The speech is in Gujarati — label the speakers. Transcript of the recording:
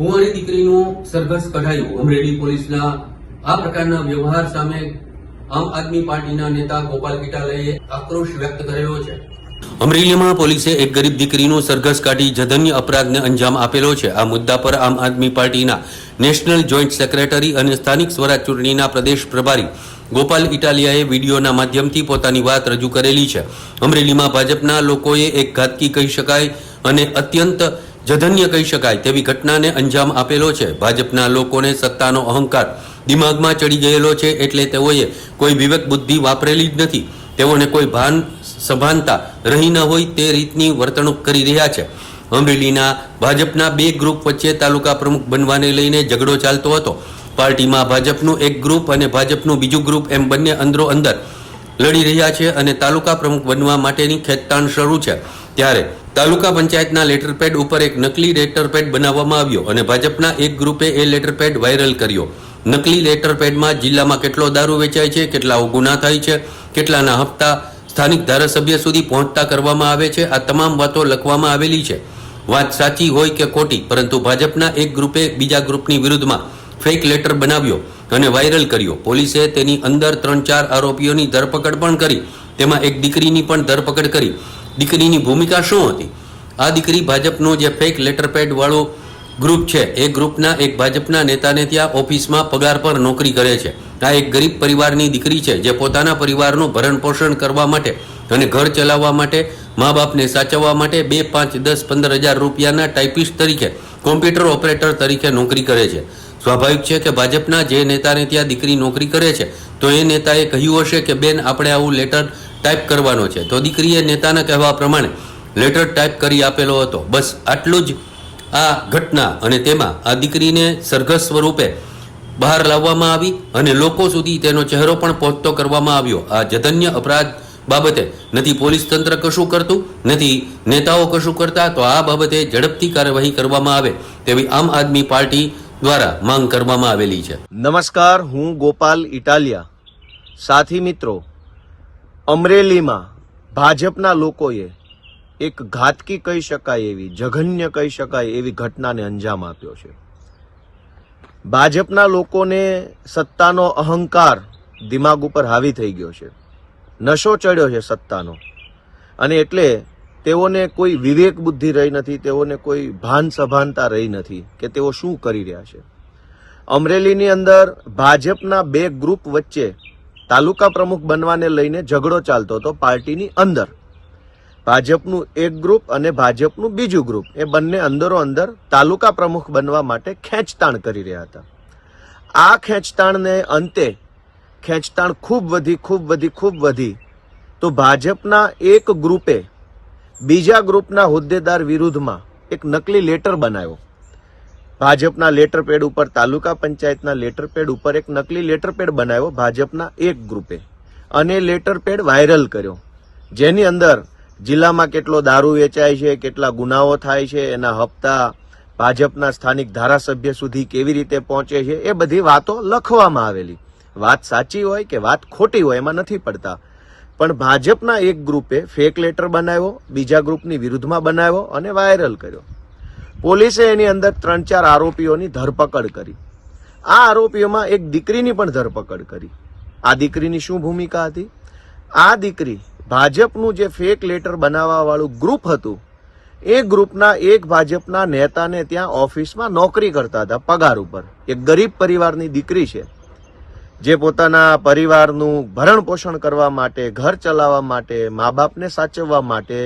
Speaker 1: કુંવારી દીકરીનું સરઘસ કઢાયું. અમરેલી પોલીસના આ પ્રકારના વ્યવહાર સામે આમ આદમી પાર્ટીના નેતા ગોપાલ ઇટાલિયાએ આક્રોશ વ્યક્ત કરેલો છે. અમરેલીમાં પોલીસે એક ગરીબ દીકરીનું સરઘસ કાઢી જધન્ય અપરાધને અંજામ આપેલો છે. આ મુદ્દા પર આમ આદમી પાર્ટીના નેશનલ જોઈન્ટ સેક્રેટરી અને સ્થાનિક સ્વરાજ ચૂંટણીના પ્રદેશ પ્રભારી ગોપાલ ઇટાલિયાએ વિડીયોના માધ્યમથી પોતાની વાત રજૂ કરેલી છે. અમરેલીમાં ભાજપના લોકોએ એક ઘાતકી કહી શકાય અને અત્યંત જધન્ય કહી શકાય તેવી ઘટનાને અંજામ આપેલો છે. ભાજપના લોકોને સત્તાનો અહંકાર દિમાગમાં ચડી ગયેલો છે એટલે તેઓએ કોઈ વિવેક બુદ્ધિ વાપરેલી જ નથી. તેઓને કોઈ ભાન સભાનતા રહી ન હોય તે રીતની વર્તણૂક કરી રહ્યા છે. અમરેલીના ભાજપના બે ગ્રુપ વચ્ચે તાલુકા પ્રમુખ બનવાને લઈને ઝઘડો ચાલતો હતો. પાર્ટીમાં ભાજપનું એક ગ્રુપ અને ભાજપનું બીજું ગ્રુપ એમ બંને અંદરો અંદર લડી રહ્યા છે અને તાલુકા પ્રમુખ બનવા માટેની ખેંચતાણ શરૂ છે. ત્યારે તાલુકા પંચાયતના લેટરપેડ ઉપર એક નકલી લેટરપેડ બનાવવામાં આવ્યો અને ભાજપના એક ગ્રુપે એ લેટરપેડ વાયરલ કર્યો. નકલી લેટરપેડમાં જિલ્લામાં કેટલો દારૂ વેચાય છે, કેટલા ગુના થાય છે, કેટલાના હપ્તા સ્થાનિક ધારાસભ્ય સુધી પહોંચતા કરવામાં આવે છે, આ તમામ વાતો લખવામાં આવેલી છે. વાત સાચી હોય કે ખોટી, પરંતુ ભાજપના એક ગ્રુપે બીજા ગ્રુપની વિરુદ્ધમાં ફેક લેટર બનાવ્યો અને વાયરલ કર્યો. પોલીસે તેની અંદર ત્રણ ચાર આરોપીઓની ધરપકડ પણ કરી, તેમાં એક દીકરીની પણ ધરપકડ કરી. દીકરીની ભૂમિકા શું હતી? આ દીકરી ભાજપનો જે ફેક લેટરપેડ વાળો ગ્રુપ છે, એ ગ્રુપના એક ભાજપના નેતાને ત્યાં ઓફિસમાં પગાર પર નોકરી કરે છે. આ એક ગરીબ પરિવારની દીકરી છે, જે પોતાના પરિવારનું ભરણ પોષણ કરવા માટે અને ઘર ચલાવવા માટે, મા બાપને સાચવવા માટે બે, પાંચ, દસ, પંદર હજાર રૂપિયાના ટાઈપિસ્ટ તરીકે કોમ્પ્યુટર ઓપરેટર તરીકે નોકરી કરે છે. સ્વાભાવિક છે કે ભાજપના જે નેતાને ત્યાં દીકરી નોકરી કરે છે, તો એ નેતાએ કહ્યું હશે કે, બેન, આપણે આવું લેટર ટાઈપ કરવાનો છે. તો દીકરીએ નેતાના કહેવા પ્રમાણે લેટર ટાઈપ કરી આપેલો હતો. બસ આટલું જ આ ઘટના અને તેમાં આ દીકરીને સરઘસ સ્વરૂપે બહાર લાવવામાં આવી અને લોકો સુધી તેનો ચહેરો પણ પહોંચતો કરવામાં આવ્યો. આ જધન્ય અપરાધ બાબતે નથી પોલીસ તંત્ર કશું કરતું, નથી નેતાઓ કશું કરતા, તો આ બાબતે ઝડપથી કાર્યવાહી કરવામાં આવે તેવી આમ આદમી પાર્ટી દ્વારા માંગ કરવામાં આવેલી છે.
Speaker 2: નમસ્કાર, હું ગોપાલ ઇટાલિયા. સાથી મિત્રો અમરેલીમાં ભાજપના લોકોએ એક ઘાતકી કહી શકાય એવી, જઘન્ય કહી શકાય એવી ઘટનાને અંજામ આપ્યો છે. ભાજપના લોકોને સત્તાનો અહંકાર દિમાગ ઉપર હાવી થઈ ગયો છે. નશો ચડ્યો છે સત્તાનો. અને એટલે તેઓને કોઈ વિવેક બુદ્ધિ રહી નથી, તેઓને કોઈ ભાન સભાનતા રહી નથી કે તેઓ શું કરી રહ્યા છે. અમરેલીની અંદર ભાજપના બે ગ્રુપ વચ્ચે તાલુકા પ્રમુખ બનવાને લઈને ઝઘડો ચાલતો હતો પાર્ટીની અંદર. ભાજપનું એક ગ્રુપ અને ભાજપનું બીજું ગ્રુપ. એ બંને અંદરો અંદર તાલુકા પ્રમુખ બનવા માટે ખેંચતાણ કરી રહ્યા હતા. આ ખેંચતાણને અંતે, ખેંચતાણ ખૂબ વધી ખૂબ વધી ખૂબ વધી, તો ભાજપના એક ગ્રુપે બીજા ગ્રુપના હોદ્દેદાર વિરુદ્ધમાં એક નકલી લેટર બનાવ્યો. ભાજપના લેટર પેડ ઉપર, તાલુકા પંચાયતના લેટર પેડ ઉપર એક નકલી લેટર પેડ બનાવ્યો ભાજપના એક ગ્રુપે. અને લેટર પેડ વાયરલ કર્યો. જેની અંદર જિલ્લામાં કેટલો દારૂ વેચાય છે, કેટલા ગુનાઓ થાય છે, એના હપ્તા ભાજપના સ્થાનિક ધારાસભ્ય સુધી કેવી રીતે પહોંચે છે, એ બધી વાતો લખવામાં આવેલી. વાત સાચી હોય કે વાત ખોટી હોય એમાં નથી પડતા. પણ ભાજપના એક ગ્રુપે ફેક લેટર બનાવ્યો, બીજા ગ્રુપની વિરુદ્ધમાં બનાવ્યો અને વાયરલ કર્યો. પોલીસે એની અંદર ત્રણ ચાર આરોપીઓની ધરપકડ કરી. આ આરોપીઓમાં એક દીકરીની પણ ધરપકડ કરી. આ દીકરીની શું ભૂમિકા હતી? આ દીકરી ભાજપનું જે ફેક લેટર બનાવવાવાળું ગ્રુપ હતું, એ ગ્રુપના એક ભાજપના નેતાને ત્યાં ઓફિસમાં નોકરી કરતા હતા પગાર ઉપર. એક ગરીબ પરિવારની દીકરી છે, જે પોતાના પરિવારનું ભરણ પોષણ કરવા માટે, ઘર ચલાવવા માટે, મા બાપને સાચવવા માટે